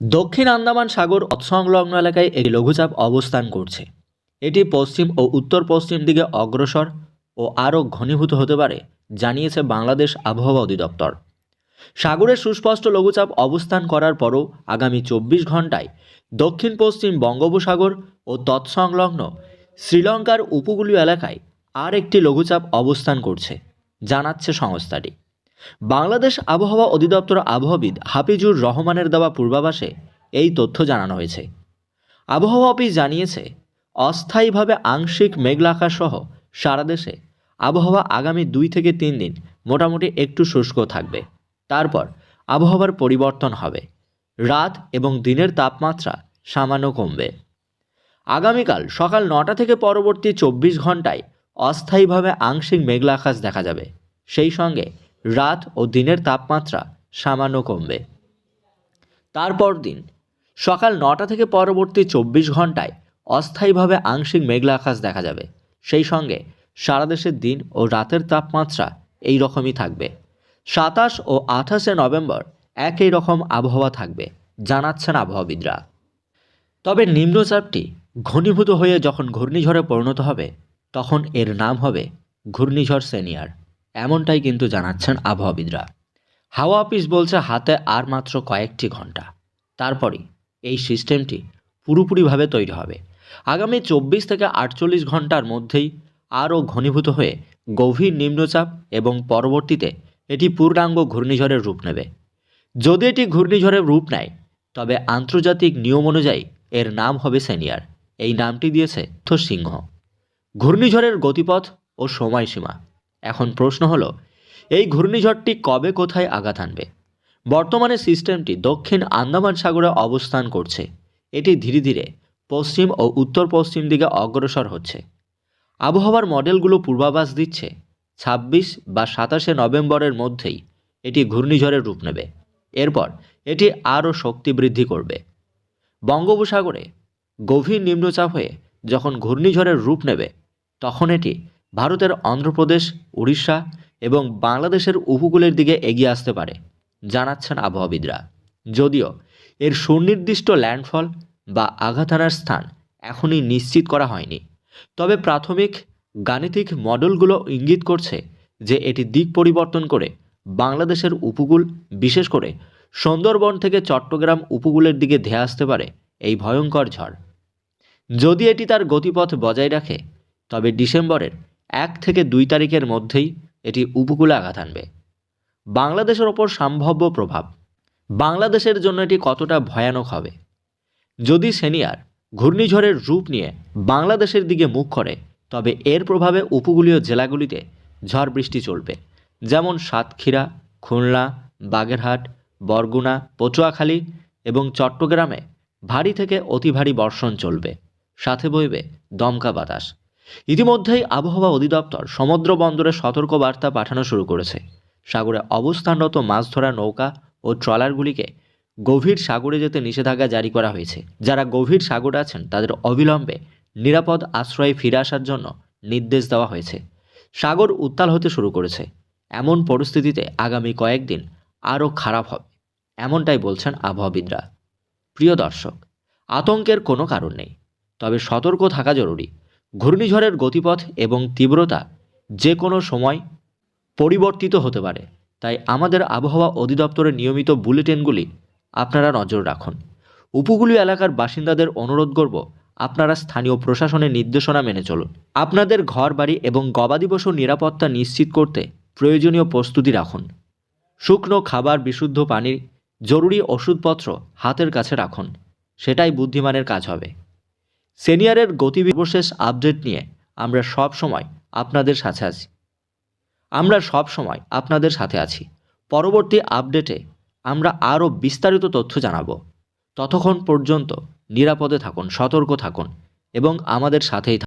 দক্ষিণ আন্দামান সাগর সংলগ্ন এলাকায় একটি লঘুচাপ অবস্থান করছে। এটি পশ্চিম ও উত্তর পশ্চিম দিকে অগ্রসর ও আরও ঘনীভূত হতে পারে, জানিয়েছে বাংলাদেশ আবহাওয়া অধিদপ্তর। সাগরে সুস্পষ্ট লঘুচাপ অবস্থান করার পরও আগামী চব্বিশ ঘন্টায় দক্ষিণ পশ্চিম বঙ্গোপসাগর ও তৎসংলগ্ন শ্রীলঙ্কার উপকূলীয় এলাকায় আর একটি লঘুচাপ অবস্থান করছে, জানাচ্ছে সংস্থাটি। বাংলাদেশ আবহাওয়া অধিদপ্তর আবহাওয়াবিদ হাফিজুর রহমানের দেওয়া পূর্বাভাসে এই তথ্য জানানো হয়েছে। আবহাওয়া অফিস জানিয়েছে, অস্থায়ীভাবে আংশিক মেঘলাখা সহ সারা দেশে আবহাওয়া আগামী দুই থেকে তিন দিন মোটামুটি একটু শুষ্ক থাকবে। তারপর আবহাওয়ার পরিবর্তন হবে। রাত এবং দিনের তাপমাত্রা সামান্য কমবে। আগামীকাল সকাল নটা থেকে পরবর্তী চব্বিশ ঘন্টায় অস্থায়ীভাবে আংশিক মেঘলা আকাশ দেখা যাবে। সেই সঙ্গে রাত ও দিনের তাপমাত্রা সামান্য কমবে। তারপর দিন, সকাল নটা থেকে পরবর্তী চব্বিশ ঘন্টায় অস্থায়ীভাবে আংশিক মেঘলা আকাশ দেখা যাবে। সেই সঙ্গে সারা দেশের দিন ও রাতের তাপমাত্রা এই রকমই থাকবে। সাতাশ ও আঠাশে নভেম্বর একই রকম আবহাওয়া থাকবে, জানাচ্ছেন আবহাওয়াবিদরা। তবে নিম্নচাপটি ঘনীভূত হয়ে যখন ঘূর্ণিঝড়ে পরিণত হবে, তখন এর নাম হবে ঘূর্ণিঝড় সেনিয়ার। এমনটাই কিন্তু জানাচ্ছেন আবহাওয়াবিদরা। হাওয়া অফিস বলছে হাতে আর মাত্র কয়েকটি ঘণ্টা। তারপরই এই সিস্টেমটি পুরোপুরিভাবে তৈরি হবে। আগামী চব্বিশ থেকে আটচল্লিশ ঘণ্টার মধ্যেই আরও ঘনীভূত হয়ে গভীর নিম্নচাপ এবং পরবর্তীতে এটি পূর্ণাঙ্গ ঘূর্ণিঝড়ের রূপ নেবে। যদি এটি ঘূর্ণিঝড়ের রূপ নেয়, তবে আন্তর্জাতিক নিয়ম অনুযায়ী এর নাম হবে সেনিয়ার। এই নামটি দিয়েছে থ সিংহ ঘূর্ণিঝড়ের গতিপথ ও সময়সীমা। এখন প্রশ্ন হলো, এই ঘূর্ণিঝড়টি কবে কোথায় আঘাত আনবে? বর্তমানে সিস্টেমটি দক্ষিণ আন্দামান সাগরে অবস্থান করছে। এটি ধীরে ধীরে পশ্চিম ও উত্তর পশ্চিম দিকে অগ্রসর হচ্ছে। আবহাওয়ার মডেলগুলো পূর্বাভাস দিচ্ছে, ছাব্বিশ বা সাতাশে নভেম্বরের মধ্যেই এটি ঘূর্ণিঝড়ের রূপ নেবে। এরপর এটি আরও শক্তি বৃদ্ধি করবে। বঙ্গোপসাগরে গভীর নিম্নচাপ হয়ে যখন ঘূর্ণিঝড়ের রূপ নেবে, তখন এটি ভারতের অন্ধ্রপ্রদেশ, উড়িষ্যা এবং বাংলাদেশের উপকূলের দিকে এগিয়ে আসতে পারে, জানাচ্ছেন আবহাওয়াবিদরা। যদিও এর সুনির্দিষ্ট ল্যান্ডফল বা আঘাত আনার স্থান এখনই নিশ্চিত করা হয়নি, তবে প্রাথমিক গাণিতিক মডেলগুলো ইঙ্গিত করছে যে এটি দিক পরিবর্তন করে বাংলাদেশের উপকূল, বিশেষ করে সুন্দরবন থেকে চট্টগ্রাম উপকূলের দিকে ধেয়ে আসতে পারে এই ভয়ঙ্কর ঝড়। যদি এটি তার গতিপথ বজায় রাখে, তবে ডিসেম্বরের এক থেকে দুই তারিখের মধ্যেই এটি উপকূলে আঘাত আনবে। বাংলাদেশের ওপর সম্ভাব্য প্রভাব, বাংলাদেশের জন্য এটি কতটা ভয়ানক হবে? যদি সেনিয়ার ঘূর্ণিঝড়ের রূপ নিয়ে বাংলাদেশের দিকে মুখ করে, তবে এর প্রভাবে উপকূলীয় জেলাগুলিতে ঝড় বৃষ্টি চলবে, যেমন সাতক্ষীরা, খুলনা, বাগেরহাট, বরগুনা, পচুয়াখালী এবং চট্টগ্রামে ভারী থেকে অতি ভারী বর্ষণ চলবে। সাথে বইবে দমকা বাতাস। ইতিমধ্যেই আবহাওয়া অধিদপ্তর সমুদ্র বন্দরে সতর্ক বার্তা পাঠানো শুরু করেছে। সাগরে অবস্থানরত মাছ ধরা নৌকা ও ট্রলারগুলিকে গভীর সাগরে যেতে নিষেধাজ্ঞা জারি করা হয়েছে। যারা গভীর সাগরে আছেন, তাদের অবিলম্বে নিরাপদ আশ্রয়ে ফিরে আসার জন্য নির্দেশ দেওয়া হয়েছে। সাগর উত্তাল হতে শুরু করেছে। এমন পরিস্থিতিতে আগামী কয়েকদিন আরও খারাপ হবে, এমনটাই বলছেন আবহাওয়াবিদরা। প্রিয় দর্শক, আতঙ্কের কোনো কারণ নেই, তবে সতর্ক থাকা জরুরি। ঘূর্ণিঝড়ের গতিপথ এবং তীব্রতা যে কোনো সময় পরিবর্তিত হতে পারে। তাই আমাদের আবহাওয়া অধিদপ্তরের নিয়মিত বুলেটিনগুলি আপনারা নজর রাখুন। উপকূলীয় এলাকার বাসিন্দাদের অনুরোধ করব আপনারা স্থানীয় প্রশাসনের নির্দেশনা মেনে চলুন। আপনাদের ঘর বাড়ি এবং গবাদি পশুর নিরাপত্তা নিশ্চিত করতে প্রয়োজনীয় প্রস্তুতি রাখুন। শুকনো খাবার, বিশুদ্ধ পানির জরুরি ওষুধপত্র হাতের কাছে রাখুন। সেটাই বুদ্ধিমানের কাজ হবে। সিনিয়রের গতিবিশেষ আপডেট নিয়ে আমরা সব সময় আপনাদের সাথে আছি। আমরা সব সময় আপনাদের সাথে আছি। পরবর্তী আপডেটে আমরা আরও বিস্তারিত তথ্য জানাব। ততক্ষণ পর্যন্ত নিরাপদে থাকুন, সতর্ক থাকুন এবং আমাদের সাথেই থাকুন।